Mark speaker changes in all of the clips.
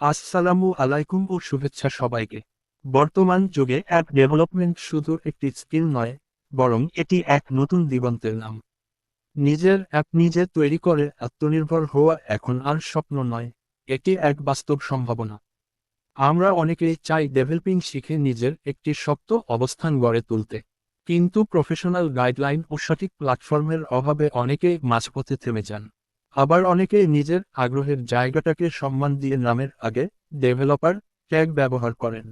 Speaker 1: আসসালামু আলাইকুম ও শুভেচ্ছা সবাইকে। বর্তমান যুগে অ্যাপ ডেভেলপমেন্ট শুধু একটি স্কিল নয়, বরং এটি এক নতুন দিগন্তের নাম। নিজের অ্যাপ নিজে তৈরি করে আত্মনির্ভর হওয়া এখন আর স্বপ্ন নয়, এটি এক বাস্তব সম্ভাবনা। আমরা অনেকেই চাই ডেভেলপিং শিখে নিজের একটি শক্ত অবস্থান গড়ে তুলতে। কিন্তু প্রফেশনাল গাইডলাইন ও সঠিক প্ল্যাটফর্মের অভাবে অনেকেই মাঝপথে থেমে যান। আবার অনেকেই নিজের আগ্রহের জায়গাটাকে সম্মান দিয়ে নামের আগে ডেভেলপার ট্যাগ ব্যবহার করেন,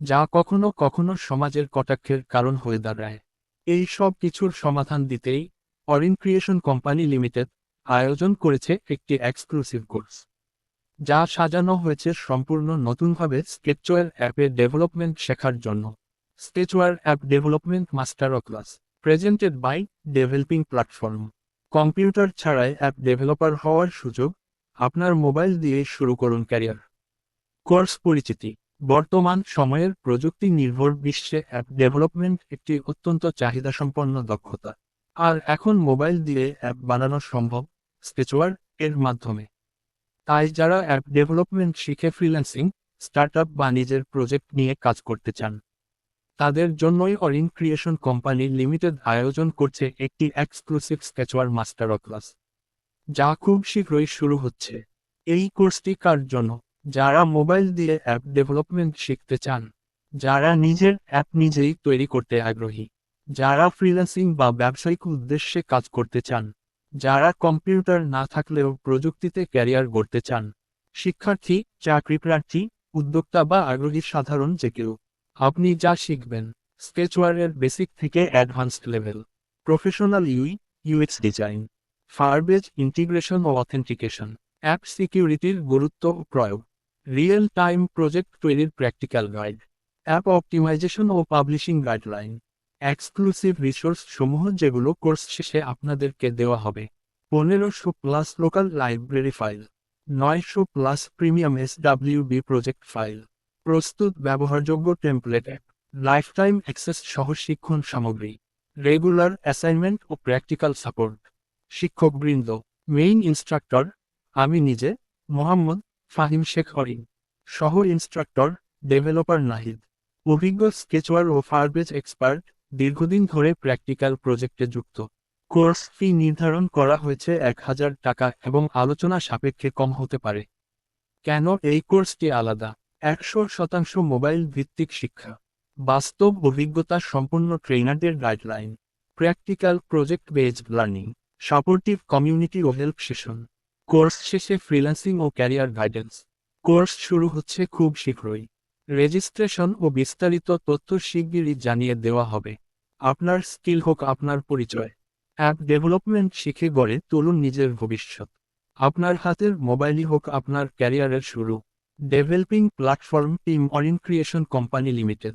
Speaker 1: যা কখনো কখনো সমাজের কটাক্ষের কারণ হয়ে দাঁড়ায়। এই সব কিছুর সমাধান দিতেই অরিন ক্রিয়েশন কোম্পানি লিমিটেড আয়োজন করেছে একটি এক্সক্লুসিভ কোর্স যা সাজানো হয়েছে সম্পূর্ণ নতুনভাবে স্কেচওয়ার অ্যাপের ডেভেলপমেন্ট শেখার জন্য। Sketchware app development master class presented by developing platform computer ছাড়াই অ্যাপ ডেভেলপার হওয়ার সুযোগ আপনার মোবাইল দিয়ে শুরু করুন ক্যারিয়ার। কোর্স পরিচিতি। বর্তমান সময়ের প্রযুক্তি নির্ভর বিশ্বে অ্যাপ ডেভেলপমেন্ট একটি অত্যন্ত চাহিদাসম্পন্ন দক্ষতা। আর এখন মোবাইল দিয়ে অ্যাপ বানানো সম্ভব স্কেচওয়ার এর মাধ্যমে। তাই যারা অ্যাপ ডেভেলপমেন্ট শিখে ফ্রিল্যান্সিং স্টার্টআপ বা নিজের প্রজেক্ট নিয়ে কাজ করতে চান তাদের জন্যই অরিন ক্রিয়েশন কোম্পানি লিমিটেড আয়োজন করছে একটি এক্সক্লুসিভ স্কেচওয়ার মাস্টার ক্লাস যা খুব শীঘ্রই শুরু হচ্ছে। এই কোর্সটি কার জন্য? যারা মোবাইল দিয়ে অ্যাপ ডেভেলপমেন্ট শিখতে চান, যারা নিজের অ্যাপ নিজেই তৈরি করতে আগ্রহী, যারা ফ্রিল্যান্সিং বা ব্যবসায়িক উদ্দেশ্যে কাজ করতে চান, যারা কম্পিউটার না থাকলেও প্রযুক্তিতে ক্যারিয়ার গড়তে চান, শিক্ষার্থী চাকরি প্রার্থী উদ্যোক্তা বা আগ্রহী সাধারণ যে কেউ। আপনি যা শিখবেন স্কেচওয়ারের বেসিক থেকে advanced level. Professional UI UX design. Firebase integration ও অথেন্টিকেশন অ্যাপ সিকিউরিটির গুরুত্ব ও প্রয়োগ। রিয়েল টাইম প্রজেক্ট তৈরির প্র্যাকটিক্যাল গাইড অ্যাপ অপটিমাইজেশন ও পাবলিশিং গাইডলাইন এক্সক্লুসিভ রিসোর্স সমূহ যেগুলো কোর্স শেষে আপনাদেরকে দেওয়া হবে। পনেরোশো প্লাস লোকাল লাইব্রেরি ফাইল নয়শো plus premium S B project file প্রস্তুত ব্যবহারযোগ্য template app lifetime access সহ শিক্ষণ সামগ্রী রেগুলার অ্যাসাইনমেন্ট ও প্র্যাকটিক্যাল সাপোর্ট শিক্ষকবৃন্দ মেইন ইনস্ট্রাক্টর আমি নিজে, মোহাম্মদ ফাহিম শেখ হরিন সহ ইনস্ট্রাক্টর ডেভেলপার নাহিদ, অভিজ্ঞ স্কেচওয়ার ও ফারবেজ এক্সপার্ট দীর্ঘদিন ধরে প্র্যাকটিক্যাল প্রজেক্টে যুক্ত। কোর্স ফি নির্ধারণ করা হয়েছে এক হাজার টাকা এবং আলোচনা সাপেক্ষে কম হতে পারে। কেন এই কোর্সটি আলাদা? একশো শতাংশ মোবাইল ভিত্তিক শিক্ষা। বাস্তব অভিজ্ঞতা সম্পন্ন ট্রেনারদের guideline. Practical project based learning. Supportive community ও হেল্প সেশন। কোর্স শেষে ফ্রিল্যান্সিং ও ক্যারিয়ার গাইডেন্স। কোর্স শুরু হচ্ছে খুব শীঘ্রই। রেজিস্ট্রেশন ও বিস্তারিত তথ্য শিগগিরই জানিয়ে দেওয়া হবে। আপনার স্কিল হোক আপনার পরিচয়। অ্যাপ ডেভেলপমেন্ট শিখে গড়ে তুলুন নিজের ভবিষ্যৎ। আপনার হাতের মোবাইলই হোক আপনার ক্যারিয়ারের শুরু। Developing platform team Orin creation company limited